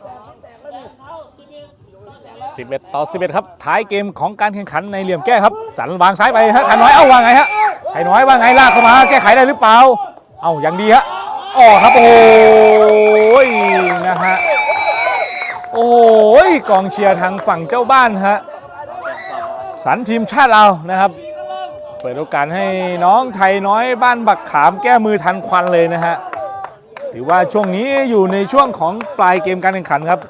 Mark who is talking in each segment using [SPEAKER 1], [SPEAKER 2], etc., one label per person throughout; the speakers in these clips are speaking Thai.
[SPEAKER 1] 11 ต่อ 11 ครับท้ายเกมของการแข่งขันในเหลี่ยมแก้ครับ สันวางซ้ายไปฮะไทยน้อยเอ้าว่าไงฮะไทยน้อยว่าไงลากเข้ามา แก้ไขได้หรือเปล่า เอ้าอยังดีฮะอ๋อครับโอ้ยนะฮะโอ้ยกองเชียร์ทางฝั่งเจ้าบ้านฮะสันทีมชาติเรานะครับเปิดโอกาสให้น้องไทยน้อยบ้านบักขามแก้มือทันควันเลยนะฮะ ถือว่าช่วงนี้อยู่ในช่วงของปลายเกมการแข่งขันครับ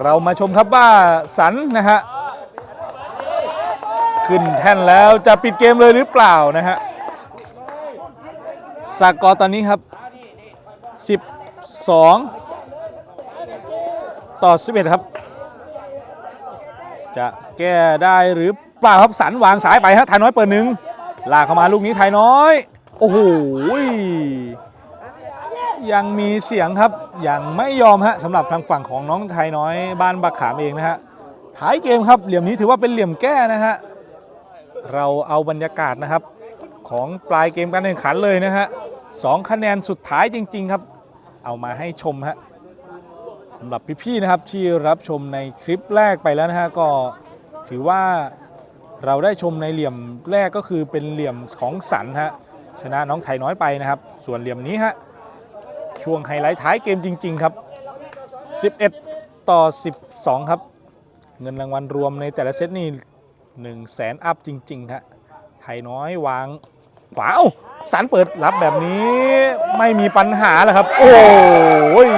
[SPEAKER 1] เรามาชมครับว่าสันนะฮะขึ้นแท่นแล้วจะปิดเกมเลยหรือเปล่านะฮะสกอร์ตอนนี้ครับ 12 ต่อ 11 ครับ จะแก้ได้หรือเปล่าครับสันวางสายไปฮะไทยน้อยเปิดหนึ่งลากเข้ามาลูกนี้ไทยน้อย โอ้โห ยังมีเสียงครับยังไม่ยอมฮะสำหรับทางฝั่งของน้องไทยน้อยบ้านบักขามเองนะฮะท้ายเกมครับ เหลี่ยมนี้ถือว่าเป็นเหลี่ยมแก้นะฮะเราเอาบรรยากาศนะครับ ของปลายเกมการแข่งขันเลยนะฮะสองคะแนนสุดท้ายจริง ๆครับ เอามาให้ชมฮะสำหรับพี่ๆนะครับที่รับชมในคลิปแรกไปแล้วนะฮะก็ถือว่าเราได้ชมในเหลี่ยมแรกก็คือเป็นเหลี่ยมของสันฮะชนะน้องไทยน้อยไปนะครับ ส่วนเหลี่ยมนี้ฮะ ช่วงไฮไลท์ท้ายเกมจริง ๆ ครับ 11 ต่อ 12 ครับ เงินรางวัลรวมในแต่ละเซตนี่1 0 0 0 0แสนอัพจริงๆฮะไทยน้อยวางขวาเอ้าสันเปิดรับแบบนี้ไม่มีปัญหาแล้วครับ โอ้ย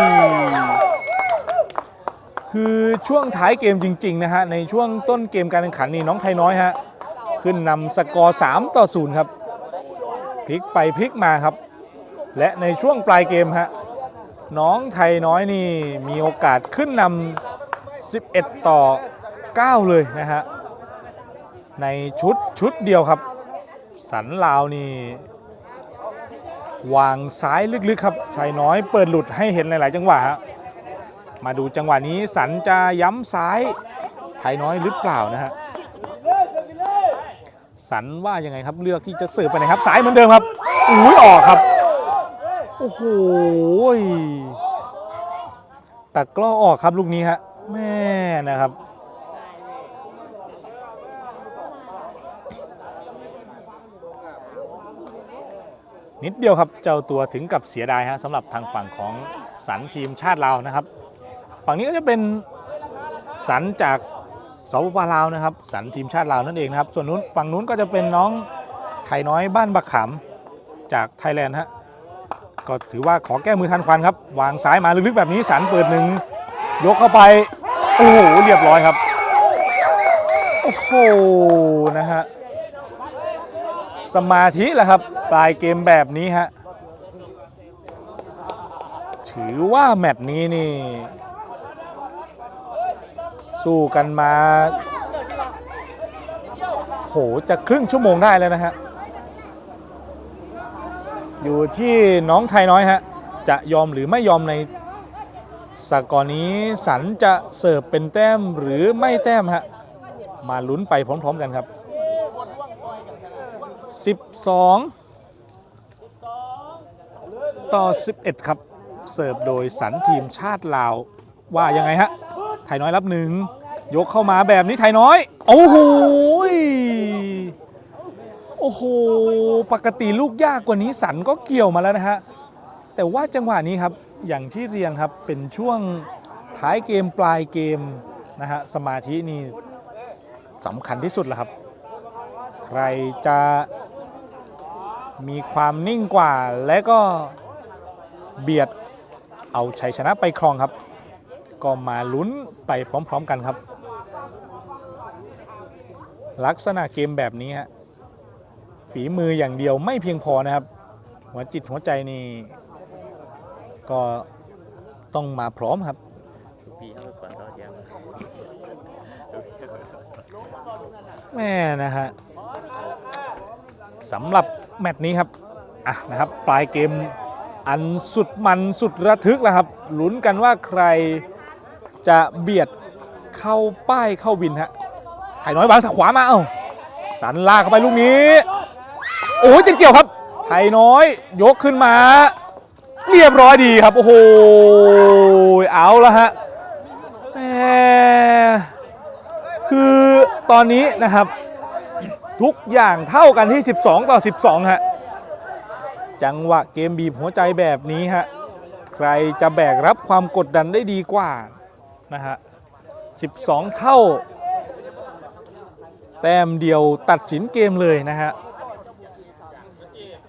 [SPEAKER 1] คือช่วงท้ายเกมจริง ๆ นะฮะ ในช่วงต้นเกมการแข่งขันนี่น้องไทยน้อยฮะ ขึ้นนำสกอร์ 3 ต่อ 0 ครับ พลิกไปพลิกมาครับ และในช่วงปลายเกมฮะน้องไทยน้อยนี่มีโอกาสขึ้นนำ 11 ต่อ 9 เลยนะฮะ ในชุดชุดเดียวครับ สันลาวนี่ วางซ้ายลึกๆครับไทยน้อยเปิดหลุดให้เห็นหลาย ๆ จังหวะฮะมาดูจังหวะนี้สันจะย้ำซ้ายไทยน้อยหรือเปล่านะฮะ สันว่ายังไงครับเลือกที่จะเสิร์ฟไปไหนครับซ้ายเหมือนเดิมครับอุ้ยออกครับ อ้โหตะกกล้อออกครับลูกนี้ฮะแม่นะครับ นิดเดียวครับเจ้าตัวถึงกับเสียดายฮะสำหรับทางฝั่งของสันทีมชาติลาวนะครับ ฝั่งนี้ก็จะเป็นสันจากสปปลาวนะครับสันทีมชาติลาวนั่นเองนะครับ ส่วนนู้นฝั่งนู้นก็จะเป็นน้องไทยน้อยบ้านบักขามจากไทยแลนด์ฮะ ก็ถือว่าขอแก้มือทันควันครับ วางซ้ายมาลึกๆแบบนี้สันเปิดหนึ่งยกเข้าไป โอ้โหเรียบร้อยครับ โอ้โหนะฮะสมาธิแหละครับ ปลายเกมแบบนี้ฮะถือว่าแมตช์นี้นี่ สู้กันมา โหจะครึ่งชั่วโมงได้แล้วนะฮะ อยู่ที่น้องไทยน้อยฮะ จะยอมหรือไม่ยอมในสกอร์นี้สันจะเสิร์ฟเป็นแต้มหรือไม่แต้มฮะ มาลุ้นไปพร้อมๆกันครับ 12 ต่อ 11 ครับ เสิร์ฟโดยสันทีมชาติลาว ว่ายังไงฮะ ไทยน้อยรับหนึ่ง ยกเข้ามาแบบนี้ไทยน้อย โอ้โห โอ้โห ปกติลูกยากกว่านี้สันก็เกี่ยวมาแล้วนะฮะ แต่ว่าจังหวะนี้ครับ อย่างที่เรียนครับ เป็นช่วงท้ายเกมปลายเกมนะฮะ สมาธินี่สำคัญที่สุดแล้วครับ ใครจะมีความนิ่งกว่าและก็เบียดเอาชัยชนะไปครองครับ ก็มาลุ้นไปพร้อมๆกันครับ ลักษณะเกมแบบนี้ฮะ ฝีมืออย่างเดียวไม่เพียงพอนะครับ หัวจิตหัวใจนี่ก็ต้องมาพร้อมครับแม่นะฮะสำหรับแมตช์นี้ครับอะนะครับปลายเกมอันสุดมันสุดระทึกแล้วครับลุ้นกันว่าใครจะเบียดเข้าป้ายเข้าวินฮะไทยน้อยวางสักขวามา เอ้า สันลากเข้าไปลูกนี้ โอ้ยติดเกี่ยวครับ ไทยน้อย ยกขึ้นมา เรียบร้อยดีครับ โอ้โหเอาละฮะแหมคือตอนนี้นะครับ ทุกอย่างเท่ากันที่ 12 ต่อ 12 ฮะ จังหวะเกมบีบหัวใจแบบนี้ฮะ ใครจะแบกรับความกดดันได้ดีกว่านะฮะ 12 เท่า แต้มเดียวตัดสินเกมเลยนะฮะ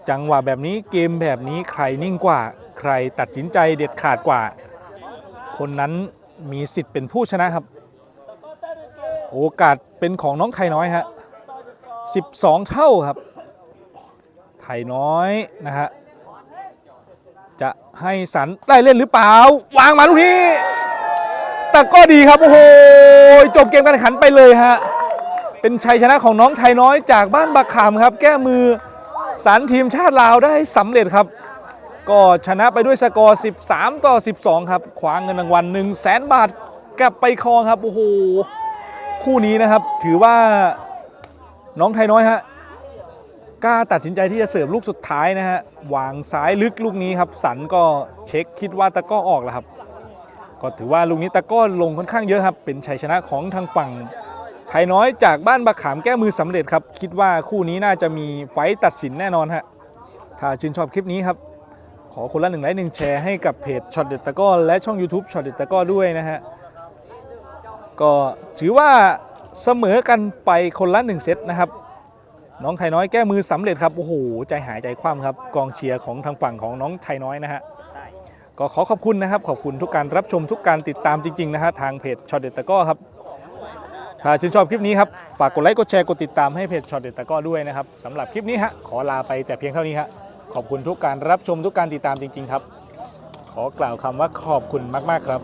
[SPEAKER 1] จังหวะแบบนี้เกมแบบนี้ใครนิ่งกว่า ใครตัดสินใจเด็ดขาดกว่า คนนั้นมีสิทธิ์เป็นผู้ชนะครับ โอกาสเป็นของน้องไทยน้อยฮะ12 เท่าครับไทยน้อยนะฮะจะให้สันได้เล่นหรือเปล่า วางมาลูกนี้ แต่ก็ดีครับ โอ้โห จบเกมการแข่งขันไปเลยฮะ เป็นชัยชนะของน้องไทยน้อยจากบ้านบักขามครับ แก้มือ สันทีมชาติลาวได้สำเร็จครับ ก็ชนะไปด้วยสกอร์ 13 ต่อ 12 ครับคว้าเงินรางวัล1 0 0 0 0แบาทกลับไปครองครับโอ้โหคู่นี้นะครับถือว่าน้องไทยน้อยฮะกล้าตัดสินใจที่จะเสิร์ฟลูกสุดท้ายนะฮะวางซ้ายลึกลูกนี้ครับ สันก็เช็คคิดว่าตะก้อออกแล้วครับ ก็ถือว่าลูกนี้ตะก้อลงค่อนข้างเยอะครับ เป็นชัยชนะของทางฝั่ง ไทยน้อยจากบ้านบะขามแก้มือสำเร็จครับ คิดว่าคู่นี้น่าจะมีไฟตัดสินแน่นอนฮะถ้าชื่นชอบคลิปนี้ครับ ขอคนละหนึ่งไลค์หนึ่งแชร์ให้กับเพจช็อตเด็ดตะก้อและช่อง YouTube ช็อตเด็ดตะก้อด้วยนะฮะก็ถือว่าเสมอกันไปคนละหนึ่งเซตนะครับน้องไทยน้อยแก้มือสำเร็จครับโอ้โหใจหายใจคว่ำครับกองเชียร์ของทางฝั่งของน้องไทยน้อยนะฮะก็ขอขอบคุณนะครับ ขอบคุณทุกการรับชมทุกการติดตามจริงๆนะฮะทางเพจช็อตเด็ดตะก้อครับ ถ้าชื่นชอบคลิปนี้ครับ ฝากกดไลค์ กดแชร์ กดติดตามให้เพจช็อตเด็ดตะก้อด้วยนะครับสำหรับคลิปนี้ฮะ ขอลาไปแต่เพียงเท่านี้ฮะ ขอบคุณทุกการรับชมทุกการติดตามจริง ๆ ครับ ขอกล่าวคำว่าขอบคุณมากๆครับ